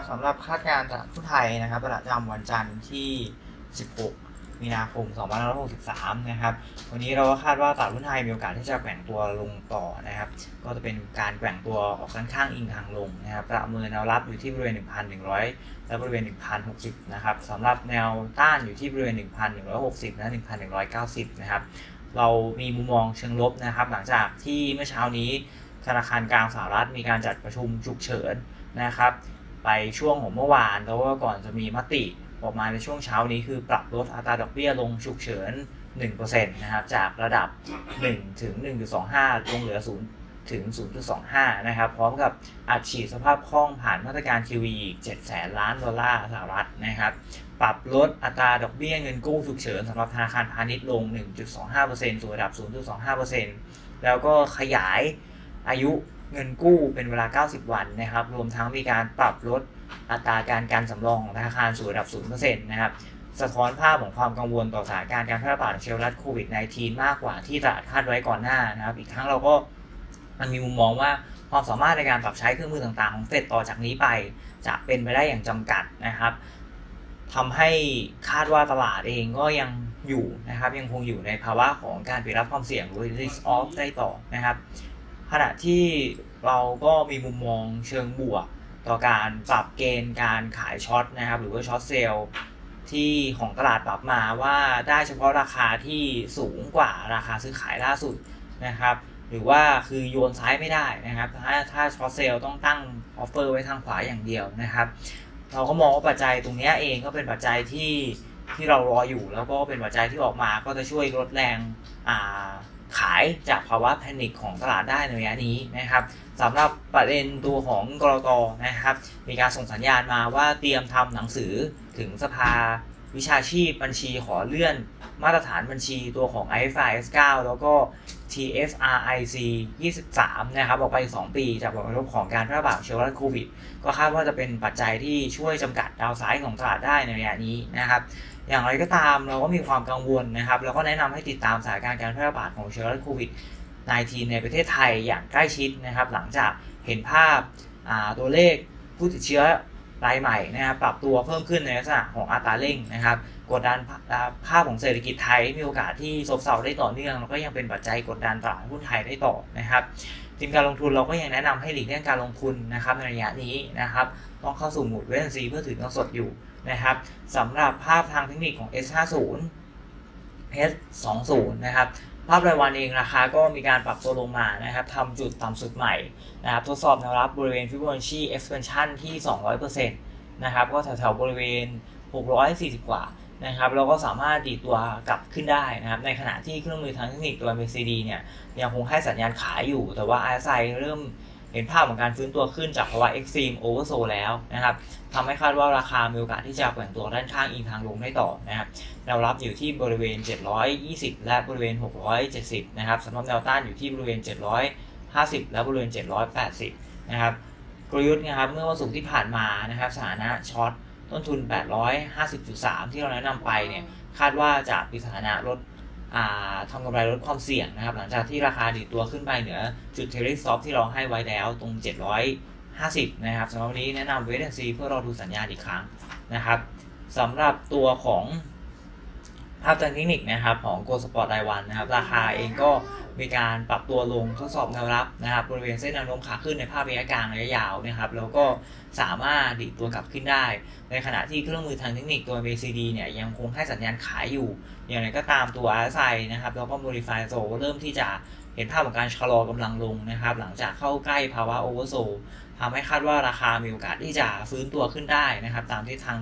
นะครับสำหรับคาดการณ์จากผู้ไทยนะครับประจำวันจันทร์ที่ 16 มีนาคม 2563 นะครับ วันนี้เราก็คาดว่าตลาดหุ้นไทยมีโอกาสที่จะแกว่งตัวลงต่อนะครับ ก็จะเป็นการแกว่งตัวออกด้านข้างอิงทางลงนะครับ ประเมินแนวรับอยู่ที่บริเวณ 1,100 และบริเวณ 1,060 นะครับสำหรับแนวต้านอยู่ที่บริเวณ 1,160 และ 1,190 นะครับ เรามีมุมมองเชิงลบนะครับ หลังจากที่เมื่อเช้านี้ธนาคารกลางสหรัฐมีการจัดประชุมฉุกเฉินนะครับ ไปช่วงของเมื่อวานแล้วก็ก่อนจะมีมติออกมาในช่วงเช้านี้คือปรับลดอัตราดอกเบี้ยลงฉุกเฉิน 1%นะครับ จากระดับ 1 ถึง 1.25 ลงเหลือ 0 ถึง 0.25 นะครับ พร้อมกับอัดฉีดสภาพคล่องผ่านมาตรการ QE อีก 7 แสนล้านดอลลาร์สหรัฐนะครับ ปรับลดอัตราดอกเบี้ยเงินกู้ฉุกเฉินสำหรับธนาคารพาณิชย์ลง 1.25%สู่ระดับ 0.25%แล้วก็ขยายอายุ เงินกู้เป็นเวลา 90 วันนะครับ รวมทั้งมีการปรับลดอัตราการการสำรองของธนาคารสู่ระดับ 0%นะครับสะท้อนภาพของความกังวลต่อสถานการณ์การแพร่ระบาดเชื้อไวรัสโควิด -19 มากกว่าที่ตลาดคาดไว้ก่อนหน้านะครับ อีกทั้งเราก็มันมีมุมมองว่าความสามารถในการปรับใช้เครื่องมือต่างๆ ของเฟดต่อจากนี้ไป จะเป็นไปได้อย่างจำกัดนะครับทำให้คาดว่าตลาดเองก็ยังอยู่นะครับ ยังคงอยู่ในภาวะของการปิดรับความเสี่ยงหรือ risk off ได้ต่อนะครับ ขณะที่เราก็มีมุมมองเชิงบวก ต่อการปรับเกณฑ์การขายช็อตนะครับ หรือว่าช็อตเซลล์ที่ของตลาดปรับมาว่าได้เฉพาะราคาที่สูงกว่าราคาซื้อขายล่าสุดนะครับ หรือว่าคือโยนซ้ายไม่ได้นะครับ ถ้าถ้าช็อตเซลล์ต้องตั้งออฟเฟอร์ไว้ทางขวาอย่างเดียวนะครับ เราก็มองว่าปัจจัยตรงนี้เองก็เป็นปัจจัยที่ที่เรารออยู่แล้วก็เป็นปัจจัยที่ออกมาก็จะช่วยลดแรงอ่า ขายจากภาวะแพนิคของตลาดได้ในระยะนี้นะครับสำหรับประเด็นตัวของกรตนะครับ มีการส่งสัญญาณมาว่าเตรียมทำหนังสือถึงสภา วิชาชีพบัญชีขอเลื่อนมาตรฐานบัญชีตัวของ IFRS 9 แล้วก็ TFRIC 23 นะครับออกไป 2 ปีจากผลกระทบของการแพร่ระบาดเชื้อไวรัสโควิด ก็คาดว่าจะเป็นปัจจัยที่ช่วยจำกัดดาวไซด์ของตลาดได้ในระยะนี้นะครับอย่างไรก็ตามเราก็มีความกังวลนะครับแล้วก็แนะนำให้ติดตามสถานการณ์การแพร่ระบาดของเชื้อไวรัสโควิด 19 ในประเทศไทยอย่างใกล้ชิดนะครับหลังจากเห็นภาพาตัวเลขผู้ติดเชื้อ รายใหม่นะครับปรับตัวเพิ่มขึ้นในลักษณะของอัตราเร่งนะครับ กดดันภาอ่าภาพของเศรษฐกิจไทยมีโอกาสที่ซบเซาได้ต่อเนื่องแล้วก็ยังเป็นปัจจัยกดดันตลาดหุ้นไทยได้ต่อนะครับทีมการลงทุนเราก็ยังแนะนำให้หลีกเลี่ยงการลงทุนนะครับในระยะนี้นะครับต้องเข้าสู่หมุดเวนซีเพื่อถือเงินสดอยู่นะครับสำหรับภาพทางเทคนิคของ S50 S20 นะครับภาพรายวันเองราคาก็มีการปรับตัวลงมานะครับทำจุดต่ำสุดใหม่นะครับทดสอบแนวรับบริเวณ Fibonacci expansion ที่ 200%นะครับก็แถวๆบริเวณ 640 กว่านะครับเราก็สามารถดีตัวกลับขึ้นได้นะครับในขณะที่เครื่องมือทางเทคนิคตัว MACD เนี่ยยังคงให้สัญญาณขายอยู่ แต่ว่า RSI เริ่ม เห็นภาพของการฟื้นตัวขึ้นจากภาวะ extreme oversold แล้วนะครับทำให้คาดว่าราคามีโอกาสที่จะแกว่งตัวด้านข้างอิงทางลงได้ต่อนะครับแนวรับอยู่ที่บริเวณ 720 และบริเวณ 670 นะครับสำหรับแนวต้านอยู่ที่บริเวณ 750 และบริเวณ 780 นะครับกลยุทธ์นะครับเมื่อวันศุกร์ที่ผ่านมานะครับสถานะช็อตต้นทุน 850.3 ที่เราแนะนำไปเนี่ยคาดว่าจะมีสถานะลดอ่า ทำกำไรลดความเสี่ยงนะครับ หลังจากที่ราคาดีดตัวขึ้นไปเหนือจุดเทเลสต็อฟที่เราให้ไว้แล้วตรง 750 นะครับสำหรับวันนี้แนะนำเวทแอนซีเพื่อรอดูสัญญาณอีกครั้งนะครับสำหรับตัวของ ภาพทางเทคนิคนะครับของ Go Sport รายวันนะครับ ราคาเองก็มีการปรับตัวลงทดสอบแนวรับนะครับบริเวณเส้นแนวโน้มขาขึ้นในภาพระยะกลางระยะยาวนะครับแล้วก็สามารถดีดตัวกลับขึ้นได้ ในขณะที่เครื่องมือทางเทคนิคตัว MACD เนี่ยยังคงให้สัญญาณขายอยู่ อย่างไรก็ตามตัว RSI นะครับแล้วก็ Modify z o เริ่มที่จะเห็นภาพของการชะลอกำลังลงนะครับ หลังจากเข้าใกล้ภาวะ Oversold ทำให้คาดว่าราคามีโอกาสที่จะฟื้นตัวขึ้นได้นะครับ ตามที่ทาง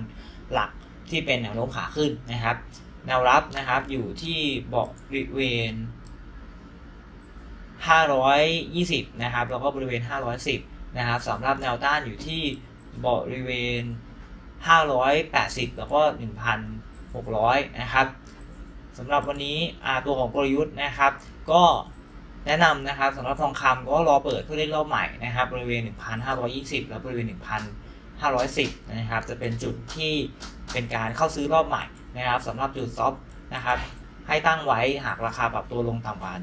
หลักที่เป็นแนวโน้มขาขึ้นนะครับ แนวรับนะครับอยู่ที่บริเวณ 520 นะครับ แล้วก็บริเวณ 510 นะครับสำหรับแนวต้านอยู่ที่บริเวณ 580 แล้วก็ 1,600 นะครับสำหรับวันนี้อาตัวของกลยุทธ์นะครับ ก็แนะนำนะครับสำหรับทองคำก็รอเปิดเพื่อเล่นรอบใหม่นะครับบริเวณ 1,520 และบริเวณ 1,510 นะครับ จะเป็นจุดที่เป็นการเข้าซื้อรอบใหม่ นะครับสำหรับจุดซอฟนะครับ ให้ตั้งไว้หากราคาปรับตัวลงต่ำกว่า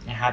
1,498 นะครับ